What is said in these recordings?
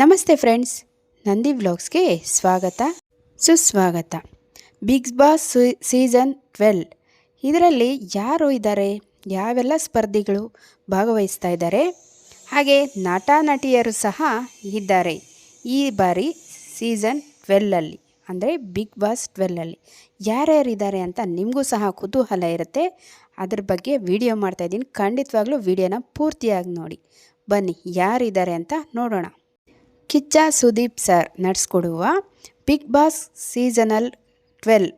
ನಮಸ್ತೆ ಫ್ರೆಂಡ್ಸ್, ನಂದಿ ವ್ಲಾಗ್ಸ್ಗೆ ಸ್ವಾಗತ, ಸುಸ್ವಾಗತ. Bigg Boss season twelve. ಇದರಲ್ಲಿ ಯಾರು ಇದ್ದಾರೆ, ಯಾವೆಲ್ಲ ಸ್ಪರ್ಧಿಗಳು ಭಾಗವಹಿಸ್ತಾ ಇದ್ದಾರೆ, ಹಾಗೆ ನಟ ನಟಿಯರು ಸಹ ಇದ್ದಾರೆ ಈ ಬಾರಿ ಸೀಸನ್ ಟ್ವೆಲ್ಲಲ್ಲಿ ಅಂದರೆ ಬಿಗ್ ಬಾಸ್ ಟ್ವೆಲ್ಲಲ್ಲಿ ಯಾರ್ಯಾರಿದ್ದಾರೆ ಅಂತ ನಿಮಗೂ ಸಹ ಕುತೂಹಲ ಇರುತ್ತೆ. ಅದ್ರ ಬಗ್ಗೆ ವಿಡಿಯೋ ಮಾಡ್ತಾಯಿದ್ದೀನಿ ಖಂಡಿತವಾಗ್ಲೂ ವಿಡಿಯೋನ ಪೂರ್ತಿಯಾಗಿ ನೋಡಿ. ಬನ್ನಿ, ಯಾರಿದ್ದಾರೆ ಅಂತ ನೋಡೋಣ. ಕಿಚ್ಚ ಸುದೀಪ್ ಸರ್ ನಡೆಸ್ಕೊಡುವ ಬಿಗ್ ಬಾಸ್ ಸೀಸನಲ್ ಟ್ವೆಲ್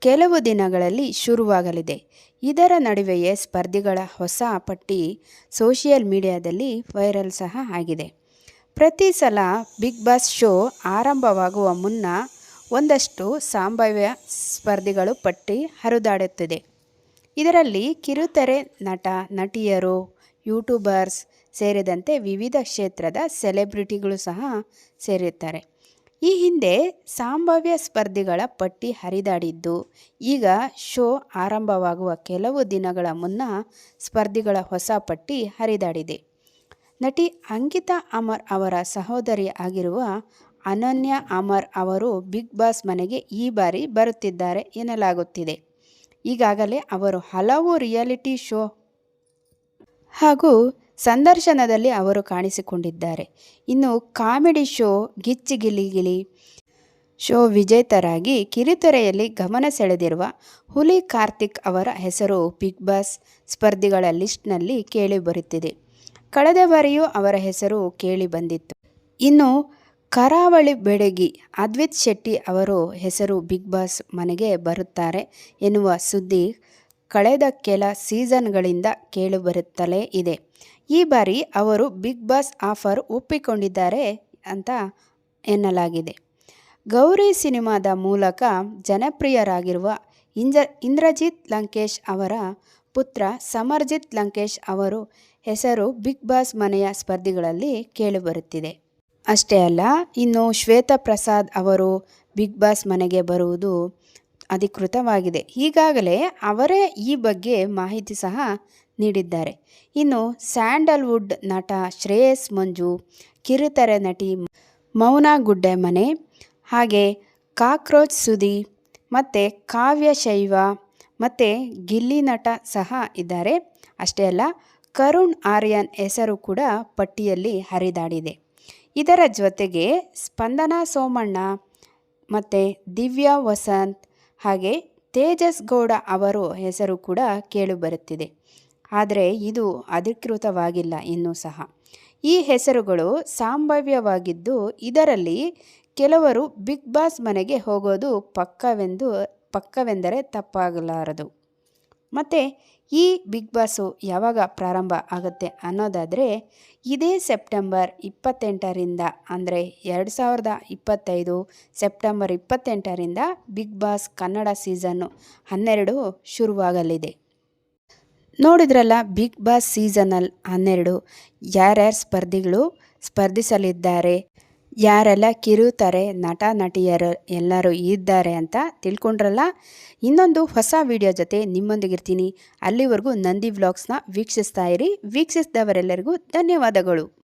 ಕೆಲವು ದಿನಗಳಲ್ಲಿ ಶುರುವಾಗಲಿದೆ. ಇದರ ನಡುವೆಯೇ ಸ್ಪರ್ಧಿಗಳ ಹೊಸ ಪಟ್ಟಿ ಸೋಷಿಯಲ್ ಮೀಡಿಯಾದಲ್ಲಿ ವೈರಲ್ ಸಹ ಆಗಿದೆ. ಪ್ರತಿ ಸಲ ಬಿಗ್ ಬಾಸ್ ಶೋ ಆರಂಭವಾಗುವ ಮುನ್ನ ಒಂದಷ್ಟು ಸಂಭಾವ್ಯ ಸ್ಪರ್ಧಿಗಳು ಪಟ್ಟಿ ಹರಿದಾಡುತ್ತಿದೆ. ಇದರಲ್ಲಿ ಕಿರುತೆರೆ ನಟ, ನಟಿಯರು, ಯೂಟ್ಯೂಬರ್ಸ್ ಸೇರಿದಂತೆ ವಿವಿಧ ಕ್ಷೇತ್ರದ ಸೆಲೆಬ್ರಿಟಿಗಳು ಸಹ ಸೇರಿರ್ತಾರೆ ಈ ಹಿಂದೆ ಸಂಭಾವ್ಯ ಸ್ಪರ್ಧಿಗಳ ಪಟ್ಟಿ ಹರಿದಾಡಿದ್ದು, ಈಗ ಶೋ ಆರಂಭವಾಗುವ ಕೆಲವು ದಿನಗಳ ಮುನ್ನ ಸ್ಪರ್ಧಿಗಳ ಹೊಸ ಪಟ್ಟಿ ಹರಿದಾಡಿದೆ. ನಟಿ ಅಂಕಿತಾ ಅಮರ್ ಅವರ ಸಹೋದರಿ ಆಗಿರುವ ಅನನ್ಯ ಅಮರ್ ಅವರು ಬಿಗ್ ಬಾಸ್ ಮನೆಗೆ ಈ ಬಾರಿ ಬರುತ್ತಿದ್ದಾರೆ ಎನ್ನಲಾಗುತ್ತಿದೆ. ಈಗಾಗಲೇ ಅವರು ಹಲವು ರಿಯಾಲಿಟಿ ಶೋ ಹಾಗೂ ಸಂದರ್ಶನದಲ್ಲಿ ಅವರು ಕಾಣಿಸಿಕೊಂಡಿದ್ದಾರೆ. ಇನ್ನು comedy show Gicchi Gili Gili show ವಿಜೇತರಾಗಿ ಕಿರುತೆರೆಯಲ್ಲಿ ಗಮನ ಸೆಳೆದಿರುವ ಹುಲಿ ಕಾರ್ತಿಕ್ ಅವರ ಹೆಸರು ಬಿಗ್ ಬಾಸ್ ಸ್ಪರ್ಧಿಗಳ ಲಿಸ್ಟ್ನಲ್ಲಿ ಕೇಳಿಬರುತ್ತಿದೆ ಕಳೆದ ಬಾರಿಯೂ ಅವರ ಹೆಸರು ಕೇಳಿ ಬಂದಿತ್ತು. ಇನ್ನು ಕರಾವಳಿ ಬೆಡಗಿ ಅದ್ವಿತ್ ಶೆಟ್ಟಿ ಅವರು ಹೆಸರು ಬಿಗ್ ಬಾಸ್ ಮನೆಗೆ ಬರುತ್ತಾರೆ ಎನ್ನುವ ಸುದ್ದಿ ಕಳೆದ ಕೆಲ ಸೀಸನ್ಗಳಿಂದ ಕೇಳಿಬರುತ್ತಲೇ ಇದೆ. ಈ ಬಾರಿ ಅವರು ಬಿಗ್ ಬಾಸ್ ಆಫರ್ ಒಪ್ಪಿಕೊಂಡಿದ್ದಾರೆ ಅಂತ ಎನ್ನಲಾಗಿದೆ. ಗೌರಿ ಸಿನಿಮಾದ ಮೂಲಕ ಜನಪ್ರಿಯರಾಗಿರುವ ಇಂಜ, ಇಂದ್ರಜಿತ್ ಲಂಕೇಶ್ ಅವರ ಪುತ್ರ ಸಮರ್ಜಿತ್ ಲಂಕೇಶ್ ಅವರು ಹೆಸರು ಬಿಗ್ ಬಾಸ್ ಮನೆಯ ಸ್ಪರ್ಧಿಗಳಲ್ಲಿ ಕೇಳಿಬರುತ್ತಿದೆ. ಅಷ್ಟೇ ಅಲ್ಲ, ಇನ್ನು ಶ್ವೇತಾ ಪ್ರಸಾದ್ ಅವರು ಬಿಗ್ ಬಾಸ್ ಮನೆಗೆ ಬರುವುದು ಅಧಿಕೃತವಾಗಿದೆ. ಈಗಾಗಲೇ ಅವರೇ ಈ ಬಗ್ಗೆ ಮಾಹಿತಿ ಸಹ ನೀಡಿದ್ದಾರೆ. ಇನ್ನು ಸ್ಯಾಂಡಲ್ವುಡ್ ನಟ ಶ್ರೇಯಸ್ ಮಂಜು, ಕಿರುತೆರೆ ನಟಿ ಮೌನಾ ಗುಡ್ಡೆಮನೆ ಹಾಗೆ ಕಾಕ್ರೋಚ್ ಸುದಿ ಮತ್ತು ಕಾವ್ಯ ಶೈವ ಮತ್ತು ಗಿಲ್ಲಿ ನಟ ಸಹ ಇದ್ದಾರೆ. ಅಷ್ಟೇ ಅಲ್ಲ, ಕರುಣ್ ಆರ್ಯನ್ ಹೆಸರು ಕೂಡ ಪಟ್ಟಿಯಲ್ಲಿ ಹರಿದಾಡಿದೆ. ಇದರ ಜೊತೆಗೆ ಸ್ಪಂದನಾ ಸೋಮಣ್ಣ ಮತ್ತು ದಿವ್ಯಾ ವಸಂತ್ ಹಾಗೆ ತೇಜಸ್ ಗೌಡ ಅವರು ಹೆಸರು ಕೂಡ ಕೇಳಿಬರುತ್ತಿದೆ ಆದರೆ ಇದು ಅಧಿಕೃತವಾಗಿಲ್ಲ ಇನ್ನೂ ಸಹ. ಈ ಹೆಸರುಗಳು ಸಂಭಾವ್ಯವಾಗಿದ್ದು ಇದರಲ್ಲಿ ಕೆಲವರು ಬಿಗ್ ಬಾಸ್ ಮನೆಗೆ ಹೋಗೋದು ಪಕ್ಕವೆಂದು ಪಕ್ಕವೆಂದರೆ ತಪ್ಪಾಗಲಾರದು. ಮತ್ತು ಈ ಬಿಗ್ ಬಾಸು ಯಾವಾಗ ಪ್ರಾರಂಭ ಆಗುತ್ತೆ ಅನ್ನೋದಾದರೆ ಇದೇ ಸೆಪ್ಟೆಂಬರ್ ಇಪ್ಪತ್ತೆಂಟರಿಂದ, ಅಂದರೆ ಎರಡು ಸಾವಿರದ ಇಪ್ಪತ್ತೈದು ಸೆಪ್ಟೆಂಬರ್ ಇಪ್ಪತ್ತೆಂಟರಿಂದ ಬಿಗ್ ಬಾಸ್ ಕನ್ನಡ ಸೀಸನ್ನು ಹನ್ನೆರಡು ಶುರುವಾಗಲಿದೆ. ನೋಡಿದ್ರಲ್ಲ, ಬಿಗ್ ಬಾಸ್ ಸೀಸನಲ್ ಹನ್ನೆರಡು, ಯಾರ್ಯಾರು ಸ್ಪರ್ಧಿಗಳು ಸ್ಪರ್ಧಿಸಲಿದ್ದಾರೆ? ಯಾರೆಲ್ಲ ಕಿರುತಾರೆ ನಟ, ನಟಿಯರು ಎಲ್ಲರೂ ಇದ್ದಾರೆ ಅಂತ ತಿಳ್ಕೊಂಡ್ರಲ್ಲ? ಇನ್ನೊಂದು ಹೊಸ ವಿಡಿಯೋ ಜೊತೆ ನಿಮ್ಮೊಂದಿಗಿರ್ತೀನಿ. ಅಲ್ಲಿವರೆಗೂ ನಂದಿ ವ್ಲಾಗ್ಸ್ನ ವೀಕ್ಷಿಸ್ತಾ ಇರಿ. ವೀಕ್ಷಿಸಿದವರೆಲ್ಲರಿಗೂ ಧನ್ಯವಾದಗಳು.